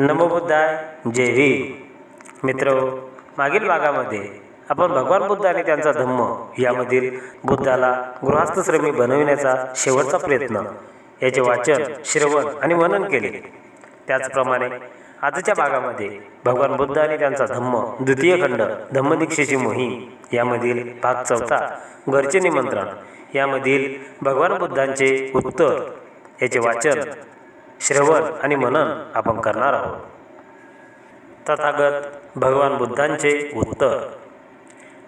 नमो बुद्धाय जय भीम मित्र मागील भागामध्ये आपण भगवान बुद्ध आणि त्यांचा धम्म यामधील बुद्धाला गृहस्थश्रमी बनविण्याचा शेवटचा प्रयत्न याचे वाचन श्रवण आणि मनन केले. त्याचप्रमाणे आजच्या भागामध्ये भगवान बुद्ध आणि त्यांचा धम्म द्वितीय खंड धम्मदीक्षेची मोहीम यामधील भाग चौथा घरचे निमंत्रण यामधील भगवान बुद्धांचे उत्तर याचे वाचन श्रवण आणि मनन आपण करणार आहोत. तथागत भगवान बुद्धांचे उत्तर.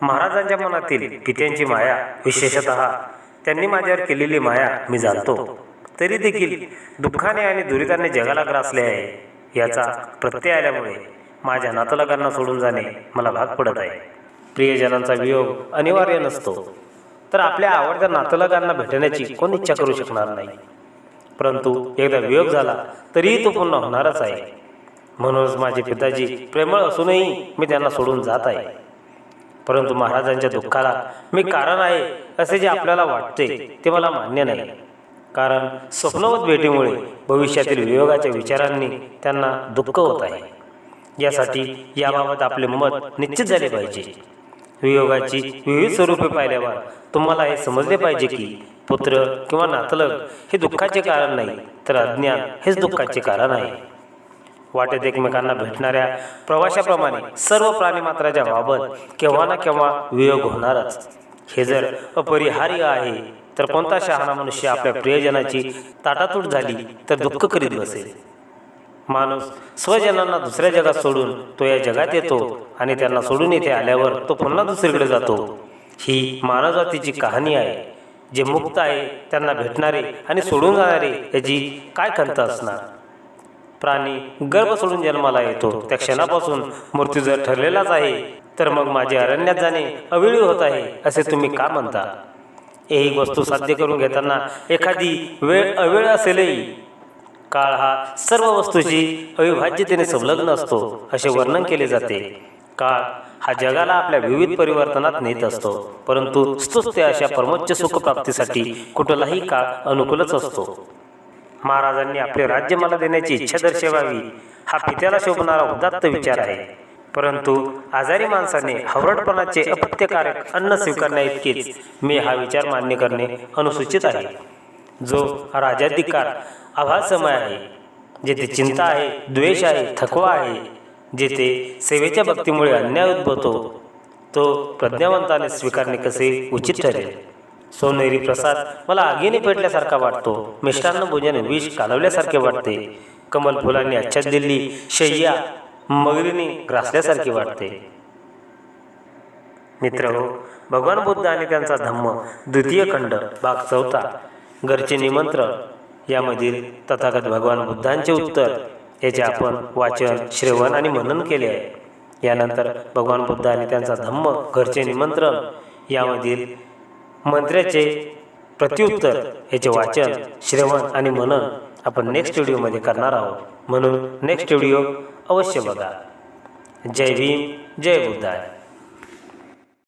महाराजांच्या मनातील पित्यांची माया विशेषत त्यांनी माझ्यावर केलेली माया मी जाणतो. तरी देखील दुःखाने आणि दुरिताने जगाला ग्रासले आहे. याचा प्रत्यय आल्यामुळे माझ्या नातलगांना सोडून जाणे मला भाग पडत आहे. प्रियजनांचा वियोग अनिवार्य नसतो. तर आपल्या आवडत्या नातलगांना भेटण्याची कोण इच्छा करू शकणार नाही? परंतु एकदा वियोग झाला तरीही तो पुन्हा होणारच आहे. म्हणूनच माझे पिताजी प्रेमळ असूनही मी त्यांना सोडून जात आहे. परंतु महाराजांच्या दुःखाला मी कारण आहे असे जे आपल्याला वाटते ते मला मान्य नाही. कारण स्वप्नवत भेटीमुळे भविष्यातील वियोगाच्या विचारांनी त्यांना दुःख होत आहे. यासाठी याबाबत आपले मत निश्चित झाले पाहिजे. वियोगाची विविध स्वरूपे पाहिल्यावर तुम्हाला हे समजले पाहिजे की पुत्र किंवा नातलग हे दुःखाचे कारण नाही तर अज्ञान हेच दुःखाचे कारण आहे. वाटेत एकमेकांना भेटणाऱ्या प्रवाशाप्रमाणे सर्व प्राणीमात्राच्या बाबत केव्हा ना केव्हा वियोग होणारच. हे जर अपरिहार्य आहे तर कोणता शहाणा मनुष्य आपल्या प्रियजनाची ताटातूट झाली तर दुःख करीत बसेल. माणूस स्वजनांना दुसऱ्या जगात सोडून तो या जगात येतो आणि त्यांना सोडून इथे आल्यावर तो पुन्हा दुसरीकडे जातो. ही मानवजातीची कहाणी आहे. जे मुक्त आहे त्यांना भेटणारे आणि सोडून जाणारे याची काय खंत असणार? प्राणी गर्भ सोडून जन्माला येतो. त्या क्षणापासून मृत्यू जर ठरलेलाच आहे तर मग माझे अरण्यात जाणे अवेळी होत आहे असे तुम्ही का म्हणता? एक वस्तू साध्य करून घेताना एखादी वेळ अवेळ असेलही. काळ हा सर्व वस्तूची अविभाज्यतेने संलग्न असतो असे वर्णन केले जाते. काळ हा जगाला आपल्या विविध परिवर्तनात नेत असतो. परंतु स्तुत्य अशा परमोच्च सुखप्राप्तीसाठी कुठलाही काळ अनुकूलच असतो. महाराजांनी आपले राज्य मला देण्याची इच्छा दर्शवावी हा पित्याला शोभणारा उदात्त विचार आहे. परंतु आजारी माणसाने हवरटपणाचे अपत्यकारक अन्न स्वीकारण्याइतकेच मी हा विचार मान्य करणे अनुसूचित आहे. जो राजाधिकार आभासमय आहे जेथे चिंता आहे द्वेष आहे थकवा आहे जेथे सेवेच्या भक्तीमुळे अन्याय उद्भवतो तो प्रज्ञावंताने स्वीकारणे कसे उचित ठरेल? सोनेरी प्रसाद मला आगीने पेटल्यासारखा वाटतो मिष्टान्न भोजन विष कालवल्यासारखे वाटते कमल फुलांनी आच्छादलेली शय्या मगरीने ग्रासल्यासारखी वाटते. मित्र हो भगवान बुद्ध आणि त्यांचा धम्म द्वितीय खंड भाग चौथा घरचे निमंत्रण यामधील तथागत भगवान बुद्धांचे उत्तर. याचे आपण वाचन श्रवण आणि मनन केले आहे यानंतर भगवान बुद्ध आणि त्यांचा धम्म घरचे निमंत्रण यामधील मंत्र्याचे प्रत्युत्तर याचे वाचन श्रवण आणि मनन आपण नेक्स्ट व्हिडिओमध्ये करणार आहोत. म्हणून नेक्स्ट व्हिडिओ अवश्य बघा. जय भीम जय बुद्धाय.